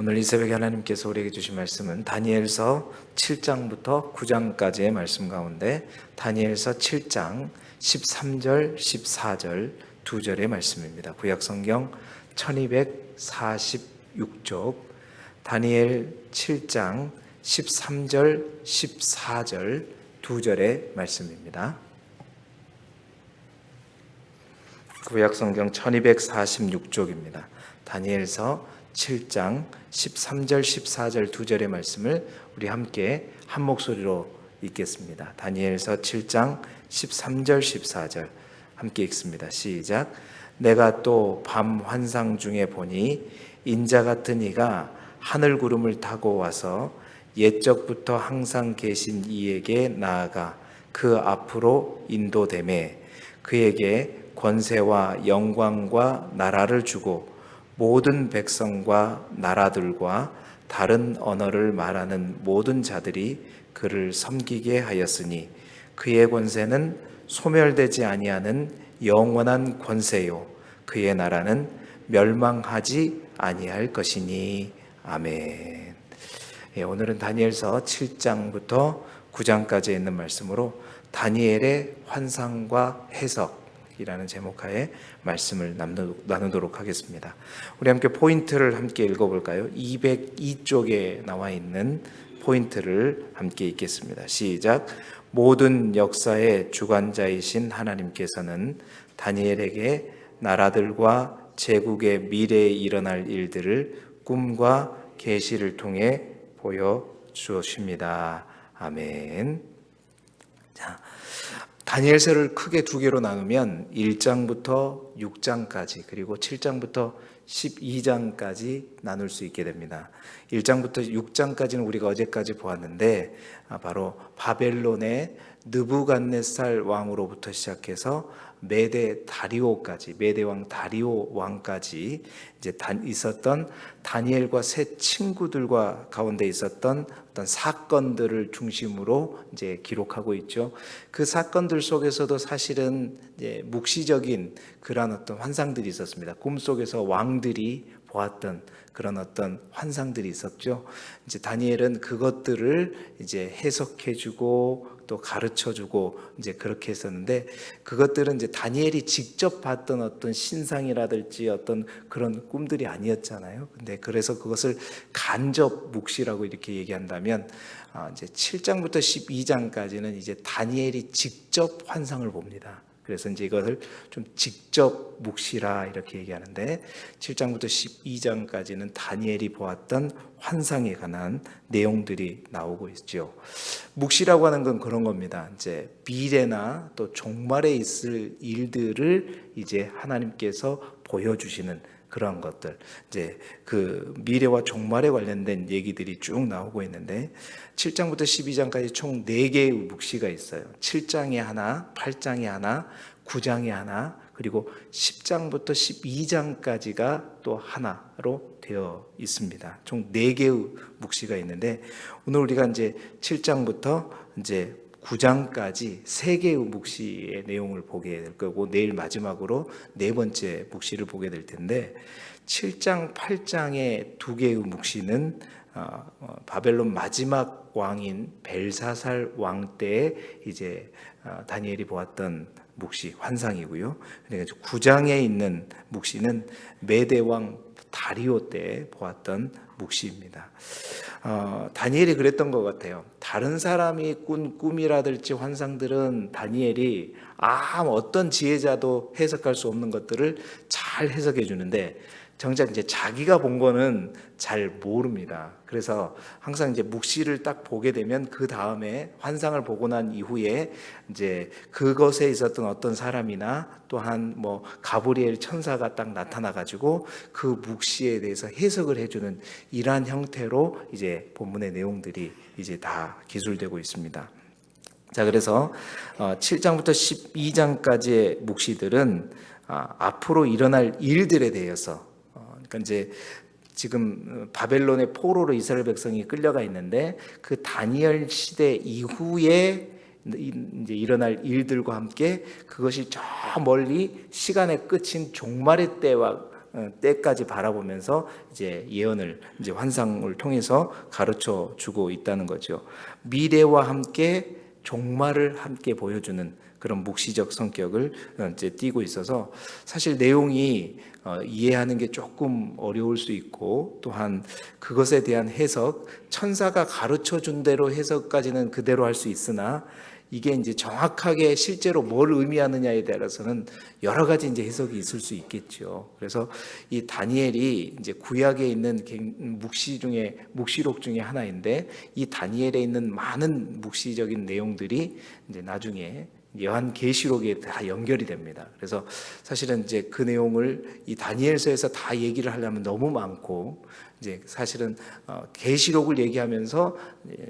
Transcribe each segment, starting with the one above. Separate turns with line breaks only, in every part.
오늘 이 새벽에 하나님께서 우리에게 주신 말씀은 다니엘서 7장부터 9장까지의 말씀 가운데 다니엘서 7장 13절, 14절 두 절의 말씀입니다. 구약 성경 1246쪽 다니엘 7장 13절, 14절 두 절의 말씀입니다. 구약 성경 1246쪽입니다. 다니엘서 7장 13절 14절 두 절의 말씀을 우리 함께 한 목소리로 읽겠습니다. 다니엘서 7장 13절 14절 함께 읽습니다. 시작. 내가 또 밤 환상 중에 보니 인자 같은 이가 하늘 구름을 타고 와서 옛적부터 항상 계신 이에게 나아가 그 앞으로 인도됨에 그에게 권세와 영광과 나라를 주고 모든 백성과 나라들과 다른 언어를 말하는 모든 자들이 그를 섬기게 하였으니 그의 권세는 소멸되지 아니하는 영원한 권세요 그의 나라는 멸망하지 아니할 것이니 아멘. 예, 오늘은 다니엘서 7장부터 9장까지 있는 말씀으로 다니엘의 환상과 해석 이라는 제목하에 말씀을 나누도록 하겠습니다. 우리 함께 포인트를 함께 읽어볼까요? 202쪽에 나와 있는 포인트를 함께 읽겠습니다. 시작. 모든 역사의 주관자이신 하나님께서는 다니엘에게 나라들과 제국의 미래에 일어날 일들을 꿈과 계시를 통해 보여 주십니다. 아멘. 자, 다니엘서를 크게 두 개로 나누면 1장부터 6장까지 그리고 7장부터 12장까지 나눌 수 있게 됩니다. 1장부터 6장까지는 우리가 어제까지 보았는데 아, 바로 바벨론의 느부갓네살 왕으로부터 시작해서 메데 다리오까지 메데 왕 다리오 왕까지 이제 있었던 다니엘과 세 친구들과 가운데 있었던 어떤 사건들을 중심으로 이제 기록하고 있죠. 그 사건들 속에서도 사실은 이제 묵시적인 그런 어떤 환상들이 있었습니다. 꿈 속에서 왕들이 보았던 그런 어떤 환상들이 있었죠. 이제 다니엘은 그것들을 이제 해석해주고 또 가르쳐주고 이제 그렇게 했었는데 그것들은 이제 다니엘이 직접 봤던 어떤 신상이라든지 어떤 그런 꿈들이 아니었잖아요. 근데 그래서 그것을 간접 묵시라고 이렇게 얘기한다면 아, 이제 7장부터 12장까지는 이제 다니엘이 직접 환상을 봅니다. 그래서 이제 이것을 좀 직접 묵시라 이렇게 얘기하는데 7장부터 12장까지는 다니엘이 보았던 환상에 관한 내용들이 나오고 있죠. 묵시라고 하는 건 그런 겁니다. 이제 미래나 또 종말에 있을 일들을 이제 하나님께서 보여주시는 그런 것들 이제 그 미래와 종말에 관련된 얘기들이 쭉 나오고 있는데 7장부터 12장까지 총 4개의 묵시가 있어요. 7장에 하나, 8장에 하나, 9장에 하나, 그리고 10장부터 12장까지가 또 하나로 되어 있습니다. 총 4개의 묵시가 있는데 오늘 우리가 이제 7장부터 이제 9장까지 세 개의 묵시의 내용을 보게 될 거고 내일 마지막으로 네 번째 묵시를 보게 될 텐데 7장, 8장의 두 개의 묵시는 어, 어, 바벨론 마지막 왕인 벨사살 왕 때에 이제 어, 다니엘이 보았던 묵시 환상이고요. 그러니까 9장에 있는 묵시는 메대 왕 다리오 때 보았던 묵시입니다. 어, 다니엘이 그랬던 것 같아요. 다른 사람이 꾼 꿈이라든지 환상들은 다니엘이 아무 어떤 지혜자도 해석할 수 없는 것들을 잘 해석해 주는데 정작 이제 자기가 본 거는 잘 모릅니다. 그래서 항상 이제 묵시를 딱 보게 되면 그 다음에 환상을 보고 난 이후에 이제 그것에 있었던 어떤 사람이나 또한 뭐 가브리엘 천사가 딱 나타나 가지고 그 묵시에 대해서 해석을 해주는 이러한 형태로 이제 본문의 내용들이 이제 다 기술되고 있습니다. 자, 그래서 7장부터 어, 12장까지의 묵시들은 아, 앞으로 일어날 일들에 대해서 그러니까 이제 지금 바벨론의 포로로 이스라엘 백성이 끌려가 있는데 그 다니엘 시대 이후에 이제 일어날 일들과 함께 그것이 저 멀리 시간의 끝인 종말의 때와 어, 때까지 바라보면서 이제 예언을 이제 환상을 통해서 가르쳐 주고 있다는 거죠. 미래와 함께 종말을 함께 보여주는 그런 묵시적 성격을 어, 이제 띠고 있어서 사실 내용이 어, 이해하는 게 조금 어려울 수 있고 또한 그것에 대한 해석 천사가 가르쳐 준 대로 해석까지는 그대로 할 수 있으나 이게 이제 정확하게 실제로 뭘 의미하느냐에 따라서는 여러 가지 이제 해석이 있을 수 있겠죠. 그래서 이 다니엘이 이제 구약에 있는 갱- 묵시 중에 묵시록 중에 하나인데 이 다니엘에 있는 많은 묵시적인 내용들이 이제 나중에 요한 계시록에 다 연결이 됩니다. 그래서 사실은 이제 그 내용을 이 다니엘서에서 다 얘기를 하려면 너무 많고 이제 사실은 어, 계시록을 얘기하면서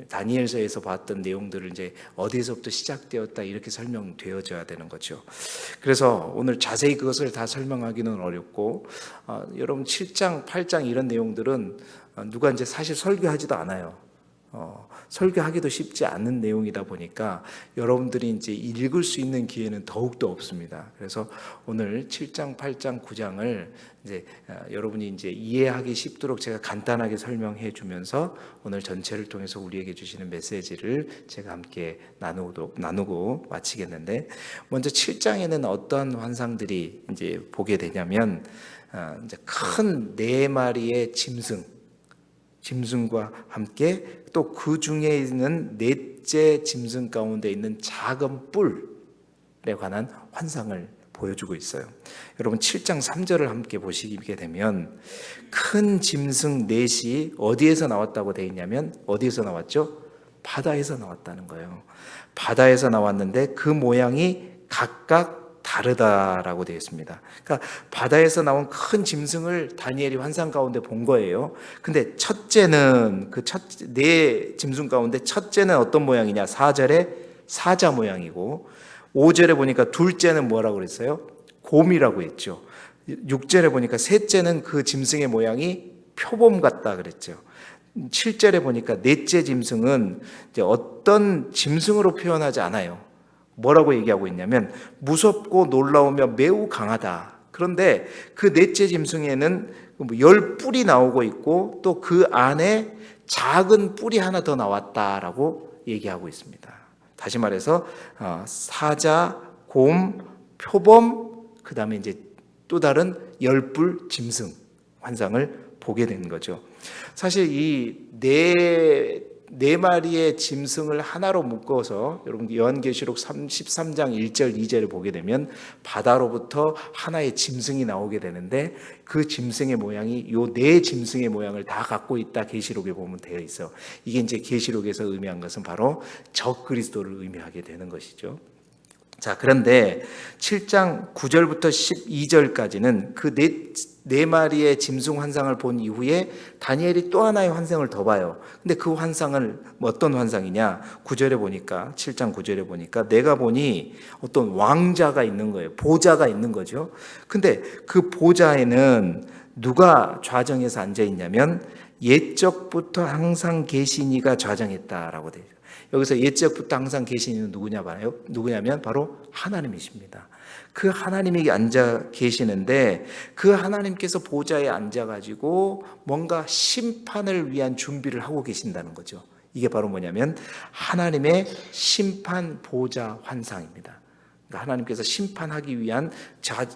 다니엘서에서 봤던 내용들을 이제 어디에서부터 시작되었다 이렇게 설명되어져야 되는 거죠. 그래서 오늘 자세히 그것을 다 설명하기는 어렵고 어, 여러분 7장, 8장 이런 내용들은 어, 누가 이제 사실 설교하지도 않아요. 어, 설교하기도 쉽지 않은 내용이다 보니까 여러분들이 이제 읽을 수 있는 기회는 더욱더 없습니다. 그래서 오늘 7장, 8장, 9장을 이제 어, 여러분이 이제 이해하기 쉽도록 제가 간단하게 설명해 주면서 오늘 전체를 통해서 우리에게 주시는 메시지를 제가 함께 나누고 나누고 마치겠는데 먼저 7장에는 어떤 환상들이 이제 보게 되냐면 어, 이제 큰 네 마리의 짐승 짐승과 함께 또 그 중에 있는 넷째 짐승 가운데 있는 작은 뿔에 관한 환상을 보여주고 있어요. 여러분 7장 3절을 함께 보시게 되면 큰 짐승 넷이 어디에서 나왔다고 되어 있냐면 어디에서 나왔죠? 바다에서 나왔다는 거예요. 바다에서 나왔는데 그 모양이 각각 다르다라고 되어 있습니다. 그러니까 바다에서 나온 큰 짐승을 다니엘이 환상 가운데 본 거예요. 근데 첫째는 그 첫 네 짐승 가운데 첫째는 어떤 모양이냐? 4절에 사자 모양이고 5절에 보니까 둘째는 뭐라고 그랬어요? 곰이라고 했죠. 6절에 보니까 셋째는 그 짐승의 모양이 표범 같다 그랬죠. 7절에 보니까 넷째 짐승은 이제 어떤 짐승으로 표현하지 않아요. 뭐라고 얘기하고 있냐면 무섭고 놀라우며 매우 강하다. 그런데 그 넷째 짐승에는 뭐열 뿔이 나오고 있고 또 그 안에 작은 뿔이 하나 더 나왔다라고 얘기하고 있습니다. 다시 말해서 어, 사자, 곰, 표범, 그 다음에 이제 또 다른 열뿔 짐승 환상을 보게 된 거죠. 사실 이 네 네 마리의 짐승을 하나로 묶어서 여러분 요한계시록 33장 1절 2절을 보게 되면 바다로부터 하나의 짐승이 나오게 되는데 그 짐승의 모양이 요 네 짐승의 모양을 다 갖고 있다 계시록에 보면 되어 있어. 이게 이제 계시록에서 의미한 것은 바로 적 그리스도를 의미하게 되는 것이죠. 자, 그런데 7장 9절부터 12절까지는 그네 네 마리의 짐승 환상을 본 이후에 다니엘이 또 하나의 환상을 더 봐요. 근데 그 환상을 뭐 어떤 환상이냐? 9절에 보니까 7장 9절에 보니까 내가 보니 어떤 왕자가 있는 거예요. 보좌가 있는 거죠. 근데 그 보좌에는 누가 좌정해서 앉아 있냐면 옛적부터 항상 계신 이가 좌정했다라고 되죠. 여기서 옛적부터 항상 계신 이는 누구냐 봐요. 누구냐면 바로 하나님이십니다. 그 하나님이 앉아 계시는데 그 하나님께서 보좌에 앉아 가지고 뭔가 심판을 위한 준비를 하고 계신다는 거죠. 이게 바로 뭐냐면 하나님의 심판 보좌 환상입니다. 그러니까 하나님께서 심판하기 위한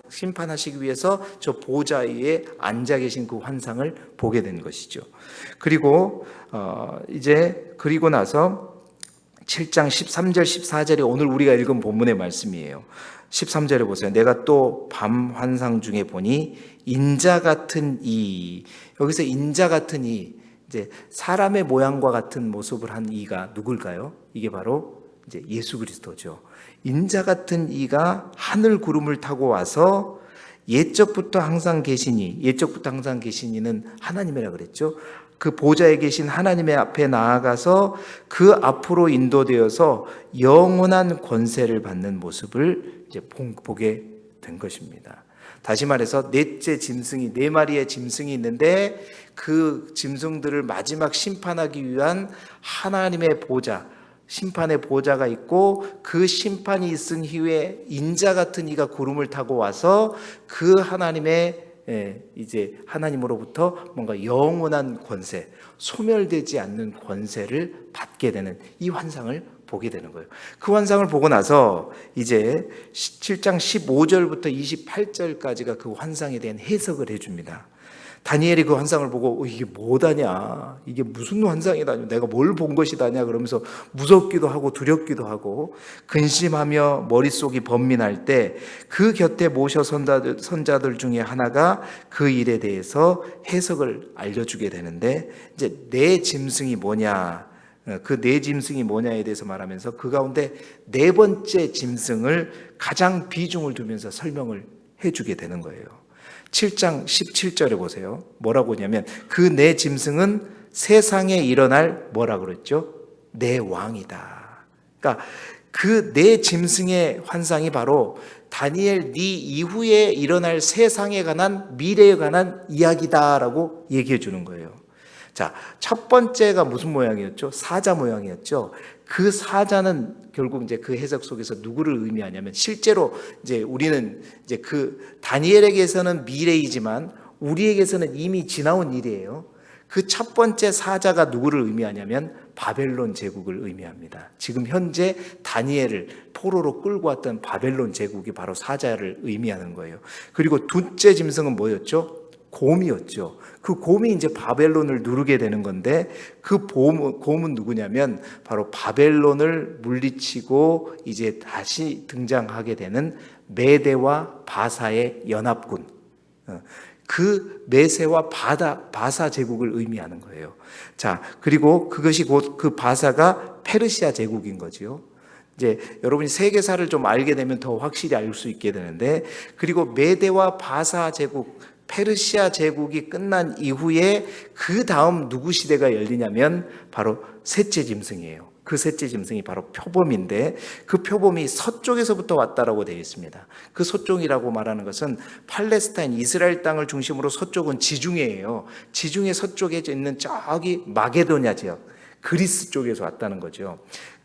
심판하시기 위해서 저 보좌 위에 앉아 계신 그 환상을 보게 된 것이죠. 그리고 어 이제 그리고 나서 7장 13절 14절이 오늘 우리가 읽은 본문의 말씀이에요. 13절에 보세요. 내가 또 밤 환상 중에 보니 인자 같은 이 여기서 인자 같은 이 이제 사람의 모양과 같은 모습을 한 이가 누굴까요? 이게 바로 이제 예수 그리스도죠. 인자 같은 이가 하늘 구름을 타고 와서 옛적부터 항상 계시니 옛적부터 항상 계시니는 하나님이라 그랬죠. 그 보좌에 계신 하나님의 앞에 나아가서 그 앞으로 인도되어서 영원한 권세를 받는 모습을 이제 보게 된 것입니다. 다시 말해서 넷째 짐승이 네 마리의 짐승이 있는데 그 짐승들을 마지막 심판하기 위한 하나님의 보좌, 심판의 보좌가 있고 그 심판이 있은 이후에 인자 같은 이가 구름을 타고 와서 그 하나님의 예, 이제 하나님으로부터 뭔가 영원한 권세, 소멸되지 않는 권세를 받게 되는 이 환상을 보게 되는 거예요. 그 환상을 보고 나서 이제 7장 15절부터 28절까지가 그 환상에 대한 해석을 해줍니다. 다니엘이 그 환상을 보고 어, 이게 뭐다냐? 이게 무슨 환상이다냐? 내가 뭘 본 것이다냐? 그러면서 무섭기도 하고 두렵기도 하고 근심하며 머릿속이 번민할 때 그 곁에 모셔 선자들, 선자들 중에 하나가 그 일에 대해서 해석을 알려주게 되는데 이제 내 짐승이 뭐냐? 그네 짐승이 뭐냐에 대해서 말하면서 그 가운데 네 번째 짐승을 가장 비중을 두면서 설명을 해주게 되는 거예요. 7장 17절에 보세요. 뭐라고 하냐면 그 내 짐승은 세상에 일어날 뭐라 그랬죠? 내 왕이다. 그러니까 그 내 짐승의 환상이 바로 다니엘 네 이후에 일어날 세상에 관한 미래에 관한 이야기다라고 얘기해 주는 거예요. 자, 첫 번째가 무슨 모양이었죠? 사자 모양이었죠. 그 사자는 결국 이제 그 해석 속에서 누구를 의미하냐면 실제로 이제 우리는 이제 그 다니엘에게서는 미래이지만 우리에게서는 이미 지나온 일이에요. 그 첫 번째 사자가 누구를 의미하냐면 바벨론 제국을 의미합니다. 지금 현재 다니엘을 포로로 끌고 왔던 바벨론 제국이 바로 사자를 의미하는 거예요. 그리고 둘째 짐승은 뭐였죠? 곰이었죠. 그 곰이 이제 바벨론을 누르게 되는 건데 그 곰은, 곰은 누구냐면 바로 바벨론을 물리치고 이제 다시 등장하게 되는 메대와 바사의 연합군. 어, 그 메세와 바다 바사 제국을 의미하는 거예요. 자, 그리고 그것이 곧 그 바사가 페르시아 제국인 거지요. 이제 여러분이 세계사를 좀 알게 되면 더 확실히 알 수 있게 되는데 그리고 메대와 바사 제국 페르시아 제국이 끝난 이후에 그 다음 누구 시대가 열리냐면 바로 셋째 짐승이에요. 그 셋째 짐승이 바로 표범인데 그 표범이 서쪽에서부터 왔다라고 되어 있습니다. 그 서쪽이라고 말하는 것은 팔레스타인 이스라엘 땅을 중심으로 서쪽은 지중해예요. 지중해 서쪽에 있는 저기 마게도냐 지역 그리스 쪽에서 왔다는 거죠.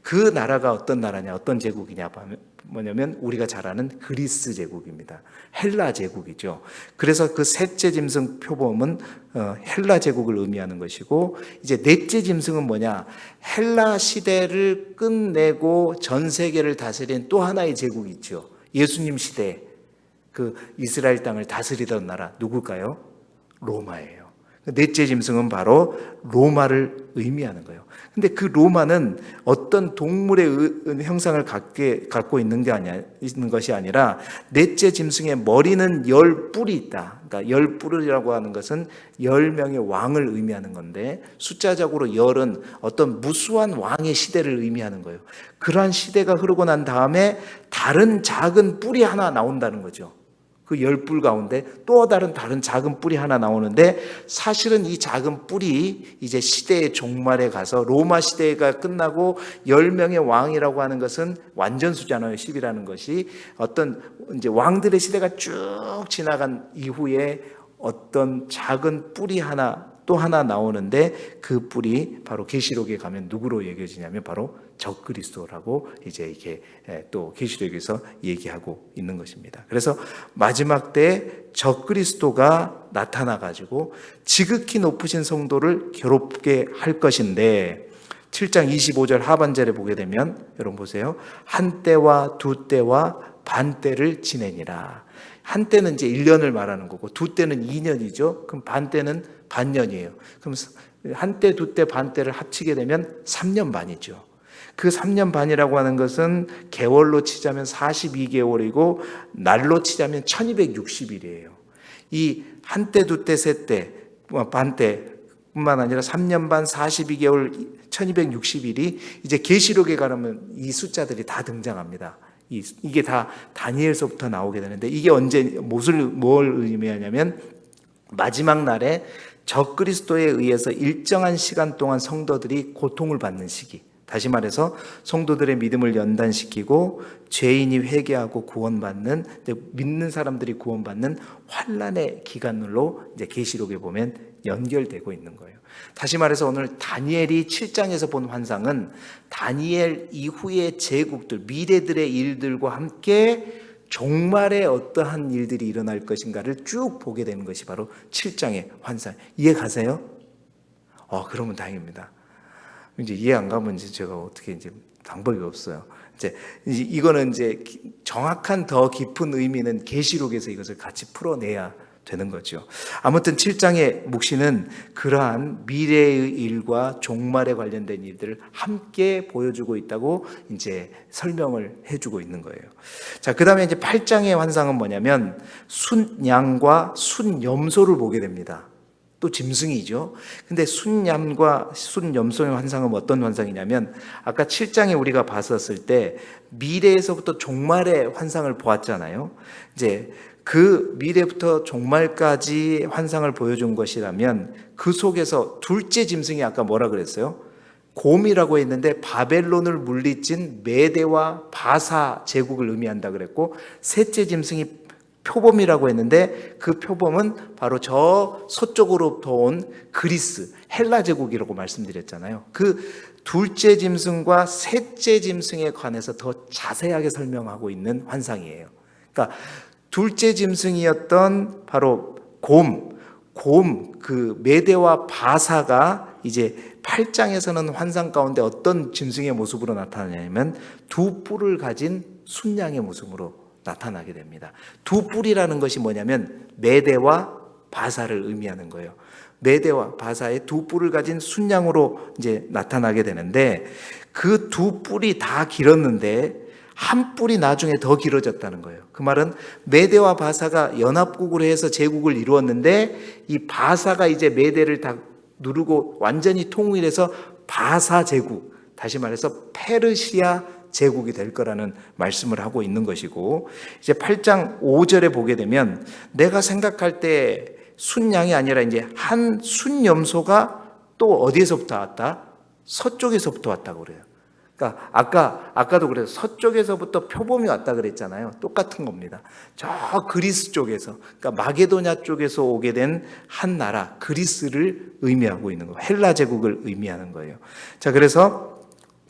그 나라가 어떤 나라냐, 어떤 제국이냐 하면 뭐냐면 우리가 잘 아는 그리스 제국입니다. 헬라 제국이죠. 그래서 그 셋째 짐승 표범은 어, 헬라 제국을 의미하는 것이고 이제 넷째 짐승은 뭐냐? 헬라 시대를 끝내고 전 세계를 다스린 또 하나의 제국이 있죠. 예수님 시대 그 이스라엘 땅을 다스리던 나라 누굴까요? 로마예요. 넷째 짐승은 바로 로마를 의미하는 거예요. 근데 그 로마는 어떤 동물의 형상을 갖게, 갖고 있는 게 아니야, 있는 것이 아니라 넷째 짐승의 머리는 열 뿔이 있다. 그러니까 열 뿔이라고 하는 것은 열 명의 왕을 의미하는 건데 숫자적으로 열은 어떤 무수한 왕의 시대를 의미하는 거예요. 그러한 시대가 흐르고 난 다음에 다른 작은 뿔이 하나 나온다는 거죠. 그 열 뿔 가운데 또 다른 다른 작은 뿔이 하나 나오는데 사실은 이 작은 뿔이 이제 시대의 종말에 가서 로마 시대가 끝나고 열 명의 왕이라고 하는 것은 완전수잖아요. 10이라는 것이 어떤 이제 왕들의 시대가 쭉 지나간 이후에 어떤 작은 뿔이 하나 또 하나 나오는데 그 뿔이 바로 계시록에 가면 누구로 얘기해지냐면 바로 적그리스도라고 이제 이게 또 계시록에서 얘기하고 있는 것입니다. 그래서 마지막 때 적그리스도가 나타나 가지고 지극히 높으신 성도를 괴롭게 할 것인데 7장 25절 하반절에 보게 되면 여러분 보세요. 한 때와 두 때와 반 때를 지내니라. 한 때는 이제 1년을 말하는 거고 두 때는 2년이죠. 그럼 반 때는 반년이에요. 그럼 한 때, 두 때, 반 때를 합치게 되면 3년 반이죠. 그 3년 반이라고 하는 것은 개월로 치자면 42개월이고 날로 치자면 1260일이에요. 이 한 때, 두 때, 세 때, 반 때, 뿐만 아니라 3년 반 42개월 1260일이 이제 계시록에 가면 이 숫자들이 다 등장합니다. 이게 다 다니엘서부터 나오게 되는데 이게 언제 무엇을 뭘 의미하냐면 마지막 날에 적 그리스도에 의해서 일정한 시간 동안 성도들이 고통을 받는 시기. 다시 말해서 성도들의 믿음을 연단시키고 죄인이 회개하고 구원받는 믿는 사람들이 구원받는 환란의 기간으로 이제 계시록에 보면 연결되고 있는 거예요. 다시 말해서 오늘 다니엘이 7장에서 본 환상은 다니엘 이후의 제국들 미래들의 일들과 함께 종말에 어떠한 일들이 일어날 것인가를 쭉 보게 되는 것이 바로 7장의 환상. 이해 가세요? 어, 그러면 다행입니다. 이제 이해 안 가면 이제 제가 어떻게 이제 방법이 없어요. 이제 이- 이거는 이제 기- 정확한 더 깊은 의미는 계시록에서 이것을 같이 풀어내야 되는 거죠. 아무튼 7장의 묵시는 그러한 미래의 일과 종말에 관련된 일들을 함께 보여주고 있다고 이제 설명을 해주고 있는 거예요. 자, 그 다음에 이제 8장의 환상은 뭐냐면 순양과 순염소를 보게 됩니다. 또 짐승이죠. 근데 순얌과 순염소의 환상은 어떤 환상이냐면 아까 7장에 우리가 봤었을 때 미래에서부터 종말의 환상을 보았잖아요. 이제 그 미래부터 종말까지 환상을 보여준 것이라면 그 속에서 둘째 짐승이 아까 뭐라 그랬어요? 곰이라고 했는데 바벨론을 물리친 메대와 바사 제국을 의미한다 그랬고 셋째 짐승이 표범이라고 했는데 그 표범은 바로 저 서쪽으로부터 온 그리스 헬라 제국이라고 말씀드렸잖아요. 그 둘째 짐승과 셋째 짐승에 관해서 더 자세하게 설명하고 있는 환상이에요. 그러니까 둘째 짐승이었던 바로 곰, 곰, 그 메대와 바사가 이제 8장에서는 환상 가운데 어떤 짐승의 모습으로 나타나냐면 두 뿔을 가진 순양의 모습으로 나타나게 됩니다. 두 뿔이라는 것이 뭐냐면 메대와 바사를 의미하는 거예요. 메대와 바사의 두 뿔을 가진 순양으로 이제 나타나게 되는데 그 두 뿔이 다 길었는데 한 뿔이 나중에 더 길어졌다는 거예요. 그 말은 메대와 바사가 연합국으로 해서 제국을 이루었는데 이 바사가 이제 메대를 다 누르고 완전히 통일해서 바사 제국, 다시 말해서 페르시아 제국이 될 거라는 말씀을 하고 있는 것이고 이제 8장 5절에 보게 되면 내가 생각할 때 순양이 아니라 이제 한 순염소가 또 어디에서부터 왔다? 서쪽에서부터 왔다고 그래요. 그러니까 아까 아까도 그래서 서쪽에서부터 표범이 왔다 그랬잖아요. 똑같은 겁니다. 저 그리스 쪽에서 그러니까 마게도냐 쪽에서 오게 된 한 나라 그리스를 의미하고 있는 거예요. 헬라 제국을 의미하는 거예요. 자, 그래서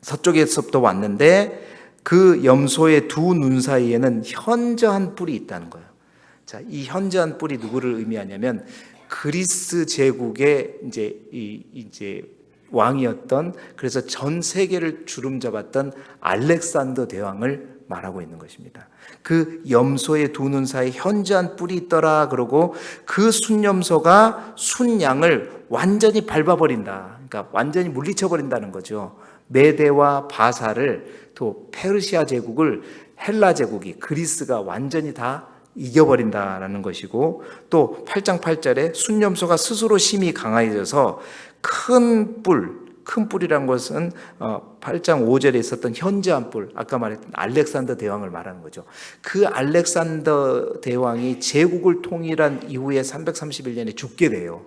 서쪽에서부터 왔는데 그 염소의 두 눈 사이에는 현저한 뿔이 있다는 거예요. 자, 이 현저한 뿔이 누구를 의미하냐면 그리스 제국의 이제 이 이제 왕이었던 그래서 전 세계를 주름 잡았던 알렉산더 대왕을 말하고 있는 것입니다. 그 염소의 두 눈 사이 현저한 뿔이 있더라 그러고 그 순염소가 순양을 완전히 밟아버린다. 그러니까 완전히 물리쳐 버린다는 거죠. 메대와 바사를 또 페르시아 제국을 헬라 제국이 그리스가 완전히 다 이겨버린다라는 것이고 또 8장 8절에 순염소가 스스로 힘이 강해져서 큰 뿔, 큰 뿔이란 것은 어, 8장 5절에 있었던 현저한 뿔, 아까 말했던 알렉산더 대왕을 말하는 거죠. 그 알렉산더 대왕이 제국을 통일한 이후에 331년에 죽게 돼요.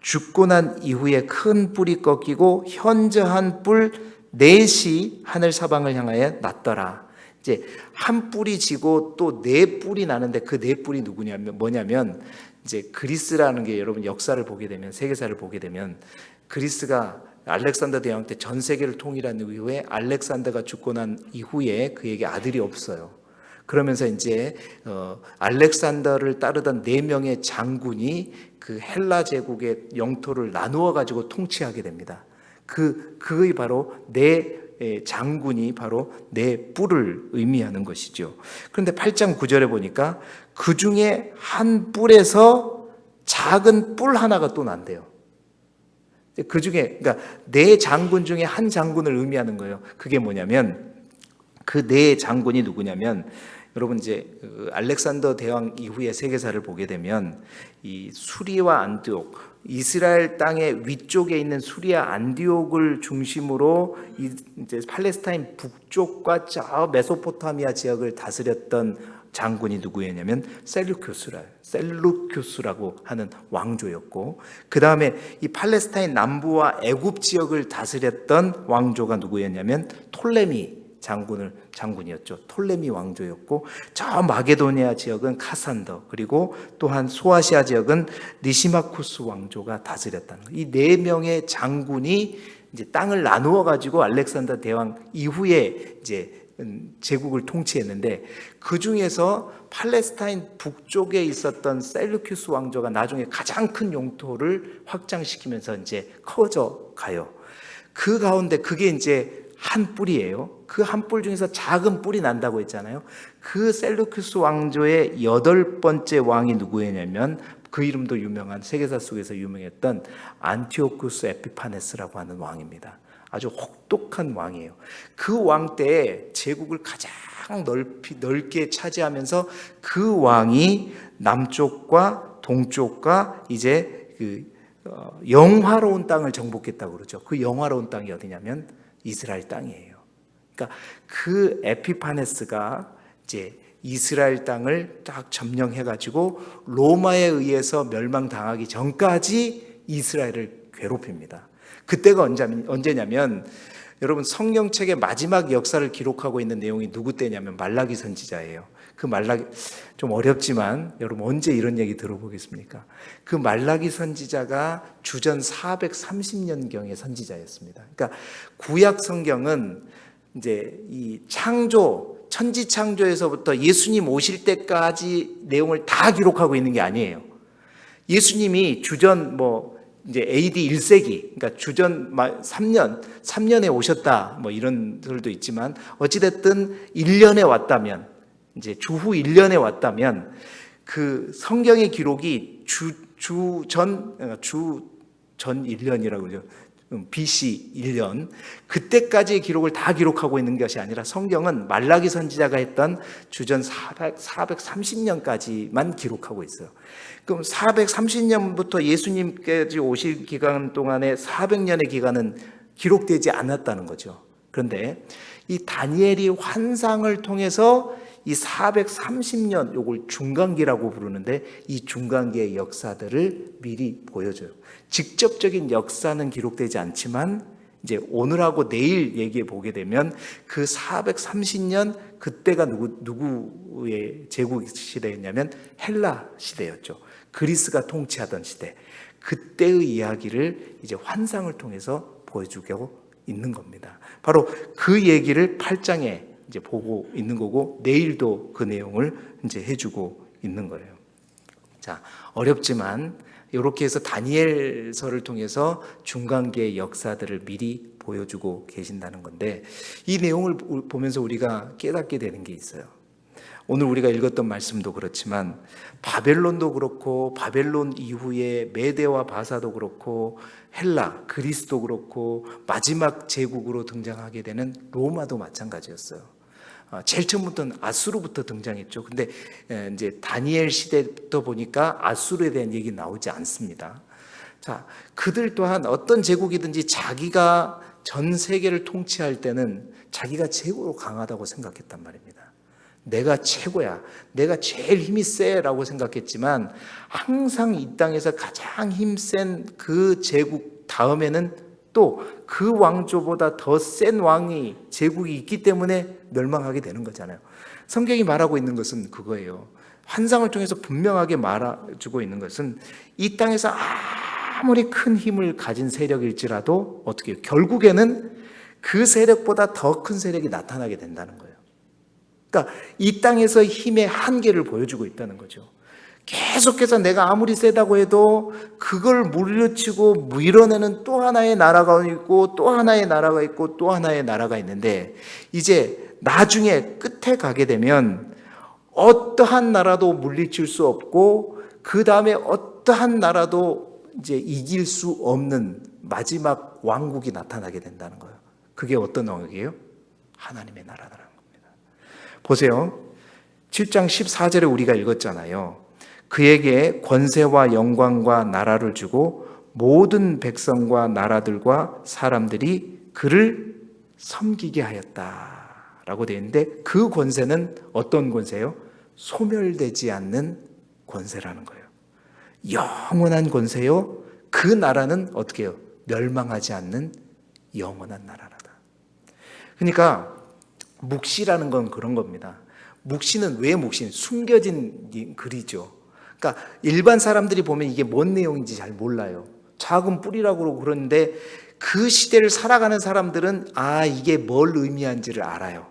죽고 난 이후에 큰 뿔이 꺾이고 현저한 뿔 넷이 하늘 사방을 향하여 났더라. 이제 한 뿔이 지고 또 네 뿔이 나는데 그 네 뿔이 누구냐면 뭐냐면 이제 그리스라는 게 여러분 역사를 보게 되면 세계사를 보게 되면 그리스가 알렉산더 대왕 때 전 세계를 통일한 이후에 알렉산더가 죽고 난 이후에 그에게 아들이 없어요. 그러면서 이제 어, 알렉산더를 따르던 네 명의 장군이 그 헬라 제국의 영토를 나누어 가지고 통치하게 됩니다. 그 그의 바로 네 예, 장군이 바로 네 뿔을 의미하는 것이죠. 그런데 8장 9절에 보니까 그 중에 한 뿔에서 작은 뿔 하나가 또 난대요. 그 중에 그러니까 네 장군 중에 한 장군을 의미하는 거예요. 그게 뭐냐면 그네 장군이 누구냐면 여러분 이제 그 알렉산더 대왕 이후의 세계사를 보게 되면 이 수리와 안디옥 이스라엘 땅의 위쪽에 있는 수리아 안디옥을 중심으로 이- 이제 팔레스타인 북쪽과 저 메소포타미아 지역을 다스렸던 장군이 누구였냐면 셀루큐스라 셀루큐스라고 하는 왕조였고 그 다음에 이 팔레스타인 남부와 애굽 지역을 다스렸던 왕조가 누구였냐면 톨레미 장군을 장군이었죠. 톨레미 왕조였고 저 마게도니아 지역은 카산더 그리고 또한 소아시아 지역은 니시마쿠스 왕조가 다스렸다는 거예요. 이네 명의 장군이 이제 땅을 나누어 가지고 알렉산더 대왕 이후에 이제 음, 제국을 통치했는데 그 중에서 팔레스타인 북쪽에 있었던 셀루큐스 왕조가 나중에 가장 큰 영토를 확장시키면서 이제 커져 가요. 그 가운데 그게 이제 한 뿔이에요. 그 한 뿔 중에서 작은 뿔이 난다고 했잖아요. 그 셀루큐스 왕조의 여덟 번째 왕이 누구였냐면 그 이름도 유명한 세계사 속에서 유명했던 안티오쿠스 에피파네스라고 하는 왕입니다. 아주 혹독한 왕이에요. 그 왕 때에 제국을 가장 넓이 넓게 차지하면서 그 왕이 남쪽과 동쪽과 이제 그 어, 영화로운 땅을 정복했다고 그러죠. 그 영화로운 땅이 어디냐면 이스라엘 땅이에요. 그러니까 그 에피파네스가 이제 이스라엘 땅을 딱 점령해 가지고 로마에 의해서 멸망당하기 전까지 이스라엘을 괴롭힙니다. 그때가 언제냐면, 여러분 성경책의 마지막 역사를 기록하고 있는 내용이 누구 때냐면 말라기 선지자예요. 그 말라기 좀 어렵지만 여러분 언제 이런 얘기 들어보겠습니까? 그 말라기 선지자가 주전 430년 경의 선지자였습니다. 그러니까 구약 성경은 이제 이 창조 천지 창조에서부터 예수님 오실 때까지 내용을 다 기록하고 있는 게 아니에요. 예수님이 주전 뭐 이제 AD 1세기, 그러니까 주전 3년, 3년에 오셨다, 뭐 이런 글도 있지만, 어찌됐든 1년에 왔다면, 이제 주후 1년에 왔다면, 그 성경의 기록이 주, 주 전, 주 전 1년이라고 그러죠. 음, BC 1년 그때까지의 기록을 다 기록하고 있는 것이 아니라 성경은 말라기 선지자가 했던 주전 400, 430년까지만 기록하고 있어요. 그럼 430년부터 예수님께서 오실 기간 동안에 400년의 기간은 기록되지 않았다는 거죠. 그런데 이 다니엘이 환상을 통해서 이 430년 요걸 중간기라고 부르는데 이 중간기의 역사들을 미리 보여줘요. 직접적인 역사는 기록되지 않지만 이제 오늘하고 내일 얘기해 보게 되면 그 430년 그때가 누구 누구의 제국 시대였냐면 헬라 시대였죠. 그리스가 통치하던 시대. 그때의 이야기를 이제 환상을 통해서 보여주고 있는 겁니다. 바로 그 얘기를 8장에 이제 보고 있는 거고 내일도 그 내용을 이제 해주고 있는 거예요. 자 어렵지만 이렇게 해서 다니엘서를 통해서 중간계의 역사들을 미리 보여주고 계신다는 건데 이 내용을 보면서 우리가 깨닫게 되는 게 있어요. 오늘 우리가 읽었던 말씀도 그렇지만 바벨론도 그렇고 바벨론 이후에 메데와 바사도 그렇고 헬라, 그리스도 그렇고 마지막 제국으로 등장하게 되는 로마도 마찬가지였어요. 어, 제일 처음부터는 아수르부터 등장했죠. 근데 이제 다니엘 시대부터 보니까 아수르에 대한 얘기 나오지 않습니다. 자, 그들 또한 어떤 제국이든지 자기가 전 세계를 통치할 때는 자기가 최고로 강하다고 생각했단 말입니다. 내가 최고야. 내가 제일 힘이 세라고 생각했지만 항상 이 땅에서 가장 힘센 그 제국 다음에는 또 그 왕조보다 더 센 왕이 제국이 있기 때문에 멸망하게 되는 거잖아요. 성경이 말하고 있는 것은 그거예요. 환상을 통해서 분명하게 말해주고 있는 것은 이 땅에서 아무리 큰 힘을 가진 세력일지라도 어떻게 해요? 결국에는 그 세력보다 더 큰 세력이 나타나게 된다는 거예요. 그러니까 이 땅에서 힘의 한계를 보여주고 있다는 거죠. 계속해서 내가 아무리 세다고 해도 그걸 물리치고 밀어내는 또 하나의 나라가 있고 또 하나의 나라가 있고 또 하나의 나라가 있는데 이제 나중에 끝에 가게 되면 어떠한 나라도 물리칠 수 없고 그 다음에 어떠한 나라도 이제 이길 수 없는 마지막 왕국이 나타나게 된다는 거예요. 그게 어떤 왕국이에요? 하나님의 나라라는 겁니다. 보세요. 7장 14절에 우리가 읽었잖아요. 그에게 권세와 영광과 나라를 주고 모든 백성과 나라들과 사람들이 그를 섬기게 하였다 라고 되어 있는데 그 권세는 어떤 권세요? 소멸되지 않는 권세라는 거예요. 영원한 권세요. 그 나라는 어떻게 해요? 멸망하지 않는 영원한 나라라다. 그러니까 묵시라는 건 그런 겁니다. 묵시는 왜 묵시? 숨겨진 글이죠. 그러니까 일반 사람들이 보면 이게 뭔 내용인지 잘 몰라요. 작은 뿌리라고 그러고 그러는데 그 시대를 살아가는 사람들은 아, 이게 뭘 의미한지를 알아요.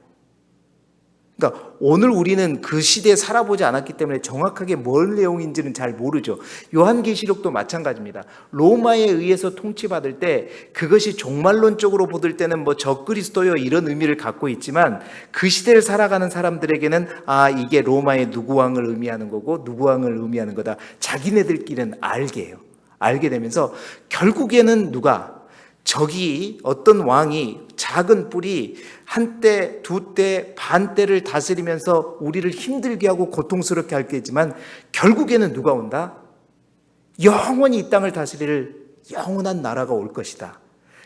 그러니까 오늘 우리는 그 시대에 살아보지 않았기 때문에 정확하게 뭘 내용인지는 잘 모르죠. 요한계시록도 마찬가지입니다. 로마에 의해서 통치받을 때 그것이 종말론적으로 보들 때는 뭐 적그리스도요 이런 의미를 갖고 있지만 그 시대를 살아가는 사람들에게는 아 이게 로마의 누구 왕을 의미하는 거고 누구 왕을 의미하는 거다. 자기네들끼리는 알게 해요. 알게 되면서 결국에는 누가 적이 어떤 왕이 작은 뿔이 한 때, 두 때, 반 때를 다스리면서 우리를 힘들게 하고 고통스럽게 할 게지만 결국에는 누가 온다? 영원히 이 땅을 다스릴 영원한 나라가 올 것이다.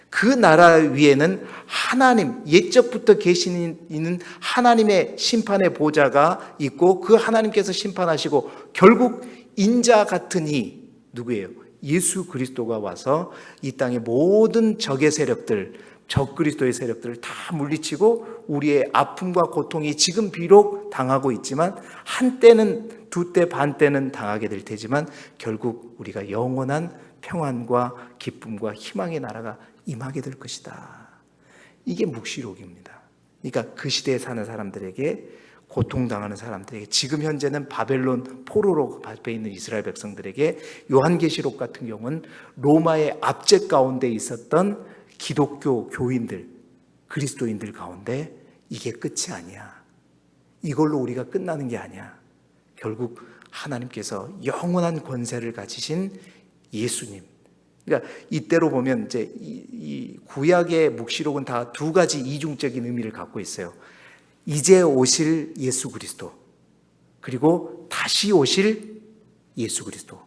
그 나라 위에는 하나님, 옛적부터 계시는 하나님의 심판의 보좌가 있고 그 하나님께서 심판하시고 결국 인자 같은 이 누구예요? 예수 그리스도가 와서 이 땅의 모든 적의 세력들, 적 그리스도의 세력들을 다 물리치고 우리의 아픔과 고통이 지금 비록 당하고 있지만 한때는 두 때 반 때는 당하게 될 테지만 결국 우리가 영원한 평안과 기쁨과 희망의 나라가 임하게 될 것이다. 이게 묵시록입니다. 그러니까 그 시대에 사는 사람들에게 고통당하는 사람들에게 지금 현재는 바벨론 포로로 밟혀 있는 이스라엘 백성들에게 요한계시록 같은 경우는 로마의 압제 가운데 있었던 기독교 교인들 그리스도인들 가운데 이게 끝이 아니야. 이걸로 우리가 끝나는 게 아니야. 결국 하나님께서 영원한 권세를 가지신 예수님. 그러니까 이때로 보면 이제 이, 이 구약의 묵시록은 다 두 가지 이중적인 의미를 갖고 있어요. 이제 오실 예수 그리스도 그리고 다시 오실 예수 그리스도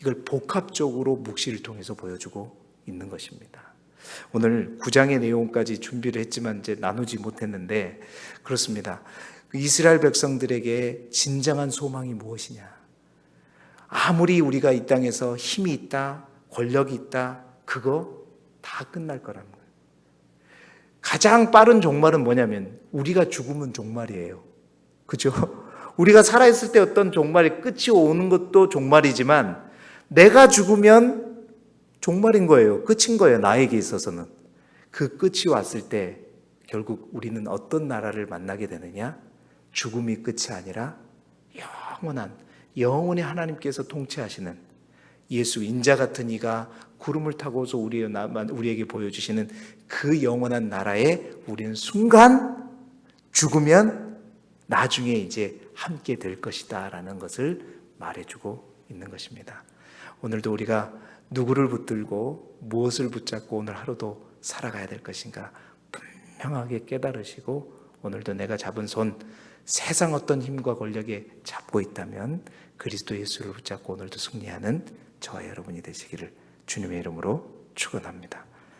이걸 복합적으로 묵시를 통해서 보여주고 있는 것입니다. 오늘 9장의 내용까지 준비를 했지만 이제 나누지 못했는데 그렇습니다. 그 이스라엘 백성들에게 진정한 소망이 무엇이냐? 아무리 우리가 이 땅에서 힘이 있다, 권력이 있다, 그거 다 끝날 거라는 거예요. 가장 빠른 종말은 뭐냐면 우리가 죽으면 종말이에요. 그죠? 우리가 살아있을 때 어떤 종말이 끝이 오는 것도 종말이지만 내가 죽으면 종말인 거예요. 끝인 거예요. 나에게 있어서는. 그 끝이 왔을 때 결국 우리는 어떤 나라를 만나게 되느냐? 죽음이 끝이 아니라 영원한 영원히 하나님께서 통치하시는 예수 인자 같은 이가 구름을 타고서 우리 우리에게 보여주시는 그 영원한 나라에 우리는 순간 죽으면 나중에 이제 함께 될 것이다 라는 것을 말해주고 있는 것입니다. 오늘도 우리가 누구를 붙들고 무엇을 붙잡고 오늘 하루도 살아가야 될 것인가 분명하게 깨달으시고 오늘도 내가 잡은 손 세상 어떤 힘과 권력에 잡고 있다면 그리스도 예수를 붙잡고 오늘도 승리하는 저와 여러분이 되시기를 주님의 이름으로 축원합니다.